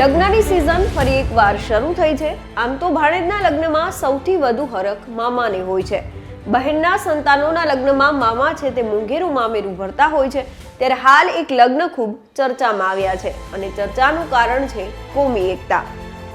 લગ્નની સિઝન ફરી એકવાર શરૂ થઈ છે. આમ તો ભાણેજના લગ્નમાં સૌથી વધુ હરખ મામાને હોય છે. બહેનના સંતાનોના લગ્નમાં મામા છે તે મુંગેરું મામેરું ભરતા હોય છે. ત્યારે હાલ એક લગ્ન ખૂબ ચર્ચામાં આવ્યા છે અને ચર્ચાનું કારણ છે કોમી એકતા.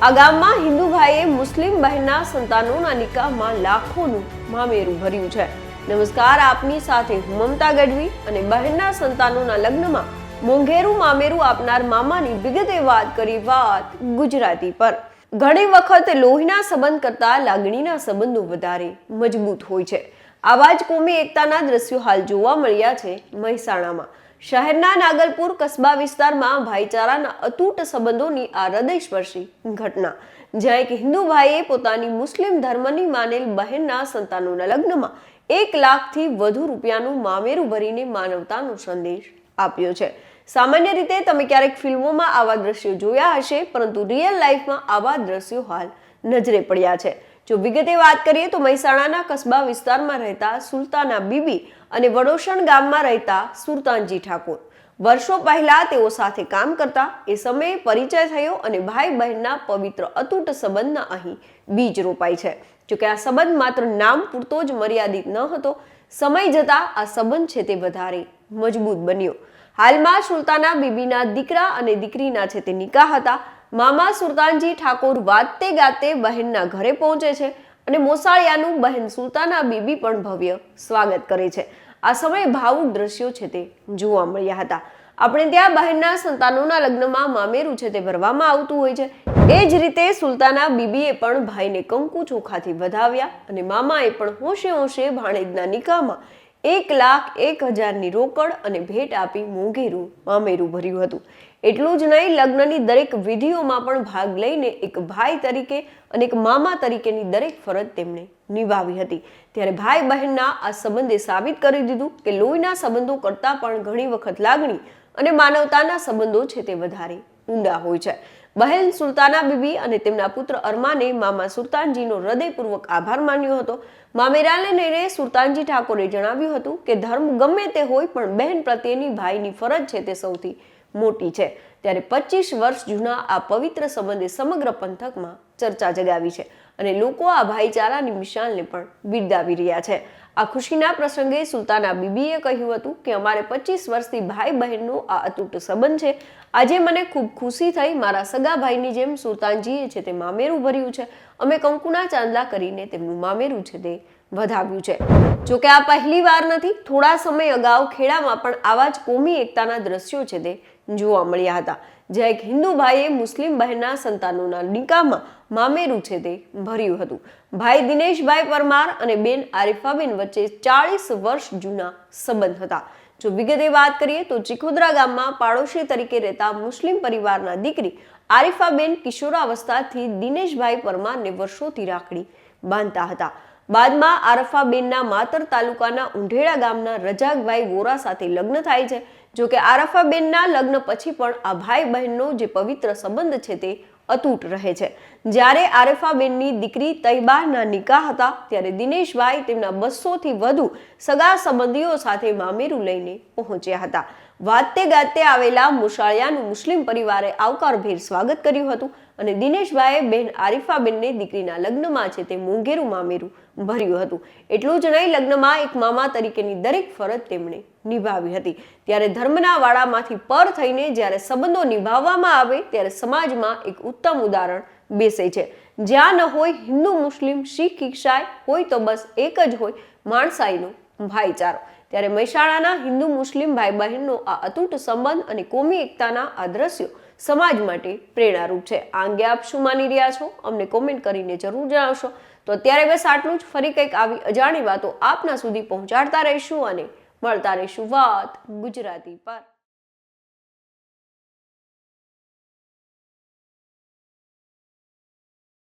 આ ગામમાં હિન્દુ ભાઈએ મુસ્લિમ બહેનના સંતાનોના નિકાહમાં લાખોનું મામેરું ભર્યું છે. નમસ્કાર, આપની સાથે હું મમતા ગઢવી અને બહેનના સંતાનોના લગ્નમાં મોંઘેરું મામેરું આપનાર મામાની વિગતે વાત કરી વાત ગુજરાતી પર. ઘણી વખત લોહીના સંબંધ કરતા લાગણીના સંબંધો વધારે મજબૂત હોય છે. આવા જ કોમી એકતાના દ્રશ્યો હાલ જોવા મળ્યા છે મહેસાણામાં. શહેરના નાગલપુર કસ્બા વિસ્તારમાં ભાઈચારાના અતૂટ સંબંધોની આ હૃદયસ્પર્શી ઘટના. જ્યાં એક હિન્દુ ભાઈએ પોતાની મુસ્લિમ ધર્મની માનેલ બહેનના સંતાનોના લગ્નમાં એક લાખથી વધુ રૂપિયાનું મામેરું ભરીને માનવતાનો સંદેશ આપ્યો છે. સામાન્ય રીતે તમે ક્યારેક ફિલ્મોમાં આવા દ્રશ્યો જોયા હશે, પરંતુ રિયલ લાઈફમાં આવા દ્રશ્યો હાલ નજરે પડ્યા છે. જો વિગતે વાત કરીએ તો મહેસાણાના કસ્બા વિસ્તારમાં રહેતા સુલતાના બીબી અને વડોશણ ગામમાં રહેતા સુલતાનજી ઠાકોર. વર્ષો પહેલા તેઓ સાથે કામ કરતા, એ સમયે પરિચય થયો અને ભાઈ બહેનના પવિત્ર અતૂટ સંબંધના અહીં બીજ રોપાય છે. જોકે આ સંબંધ માત્ર નામ પૂરતો જ મર્યાદિત ન હતો, સમય જતા આ સંબંધ છે તે વધારે મજબૂત બન્યો. હાલમાં સુલતાના બીબીના દીકરા અને દીકરીના છે તે નિકાહ હતા. મામા સુલતાનજી ઠાકોર વાતે ગાતે બહેનના ઘરે પહોંચે છે અને મોસાળિયાનું બહેન સુલતાના બીબી પણ ભવ્ય સ્વાગત કરે છે. આ સમયે ભાવુક દ્રશ્યો છે તે જોવા મળ્યા હતા. આપણે ત્યાં બહેનના સંતાનોના લગ્નમાં મામેરું છે તે ભરવામાં આવતું હોય છે. એ જ રીતે સુલતાના બીબીએ પણ ભાઈને કંકુ ચોખાથી વધાવ્યા અને મામાએ પણ હોશે હોશે ભાણેજના નિકાહમાં એક લાખ એક હજારની રોકડ અને ભેટ આપી મોંઘેરું મામેરું ભર્યું હતું. એટલું જ નહીં, લગ્નની દરેક વિધિઓમાં પણ ભાગ લઈને એક ભાઈ તરીકે અને એક મામા તરીકેની દરેક ફરજ તેમણે નિભાવી હતી. ત્યારે ભાઈ બહેનના આ સંબંધે સાબિત કરી દીધું કે લોહીના સંબંધો કરતાં પણ ઘણી વખત લાગણી અને માનવતાના સંબંધો છે તે વધારે ઊંડા હોય છે. બહેન સુલતાના બીબી અને તેમના પુત્ર અરમાને મામા સુલતાનજીનો હૃદયપૂર્વક આભાર માન્યો હતો. મામેરાને લઈને સુલતાનજી ઠાકોરે જણાવ્યું હતું કે ધર્મ ગમે તે હોય પણ બહેન પ્રત્યેની ભાઈની ફરજ છે તે સૌથી મોટી છે. ત્યારે પચીસ વર્ષ જૂના આ પવિત્ર સંબંધે સમગ્ર પંથકમાં ચર્ચા જગાવી છે. અને લોકો આ ભાઈચારાની મિશાલને પણ બિરદાવી રહ્યા છે. આ ખુશીના પ્રસંગે સુલતાના બીબીએ કહ્યું હતું કે, અમારે પચીસ વર્ષથી ભાઈ બહેનનો આ અતૂટ સંબંધ છે. આજે મને ખૂબ ખુશી થઈ મારા સગા ભાઈની જેમ સુલતાનજીએ છે તે મામેરું ભર્યું છે. અમે કંકુના ચાંદલા કરીને તેમનું મામેરું છે તે વધાવ્યું છે. જોકે આ પહેલી વાર નથી, થોડા સમય અગાઉ ખેડામાં પણ આવા જ કોમી એકતાના દ્રશ્યો છે તે જોવા મળ્યા હતા. જ્યાં એક હિન્દુ મુસ્લિમ બહેનના સંતાનોના નિકાહમાં મામેરું છે તે ભર્યું હતું. ભાઈ દિનેશભાઈ પરમાર અને બેન આરિફાબેન વચ્ચે ચાળીસ વર્ષ જૂના સંબંધ હતા. જો વિગતે વાત કરીએ તો ચિખોદરા ગામમાં પાડોશી તરીકે રહેતા મુસ્લિમ પરિવારના દીકરી આરિફાબેન કિશોરાવસ્થાથી દિનેશભાઈ પરમારને વર્ષોથી રાખડી બાંધતા હતા. બાદમાં આરફાબેનના માતર તાલુકાના ઉંઢેડા ગામના રજાકભાઈ વોરા સાથે લગ્ન થાય છે. જોકે આરફાબેનના લગ્ન પછી પણ આ ભાઈ બહેનનો જે પવિત્ર સંબંધ છે તે અતૂટ રહે છે. જ્યારે આરફાબેનની દીકરી તૈબાના નિકાહ હતા, ત્યારે દિનેશભાઈ તેમના બસોથી વધુ સગા સંબંધીઓ સાથે મામેરું લઈને પહોંચ્યા હતા. વાતે ગાતે આવેલા મુશાળિયાનું મુસ્લિમ પરિવારે આવકારભેર સ્વાગત કર્યું હતું અને દિનેશભાઈએ બેન આરિફાબેનને દીકરીના લગ્નમાં છે તે મોંઘેરું મામેરું ભર્યું હતું. એટલું જ નહીં, લગ્નમાં એક મામા તરીકેની દરેક ફરજ તેમણે નિભાવી હતી. ત્યારે ધર્મના વાડામાંથી પર થઈને જ્યારે સંબંધો નિભાવવામાં આવે ત્યારે સમાજમાં એક ઉત્તમ ઉદાહરણ બેસે છે. જ્યાં ન હોય હિન્દુ મુસ્લિમ, શીખ ઈક્ષાય હોય તો બસ એક જ હોય, માણસાઈનો ભાઈચારો. ત્યારે મહેસાણાના હિન્દુ મુસ્લિમ ભાઈ બહેનનો આ અતૂટ સંબંધ અને કોમી એકતાના આ દ્રશ્યો સમાજ માટે પ્રેરણારૂપ છે. આ અંગે આપ શું માની રહ્યા છો? અમને કોમેન્ટ કરીને જરૂર જણાવશો. તો અત્યારે બસ આટલું જ. ફરી કંઈક આવી અજાણી વાતો આપના સુધી પહોંચાડતા રહીશું અને મળતા રહીશું વાત ગુજરાતી પર.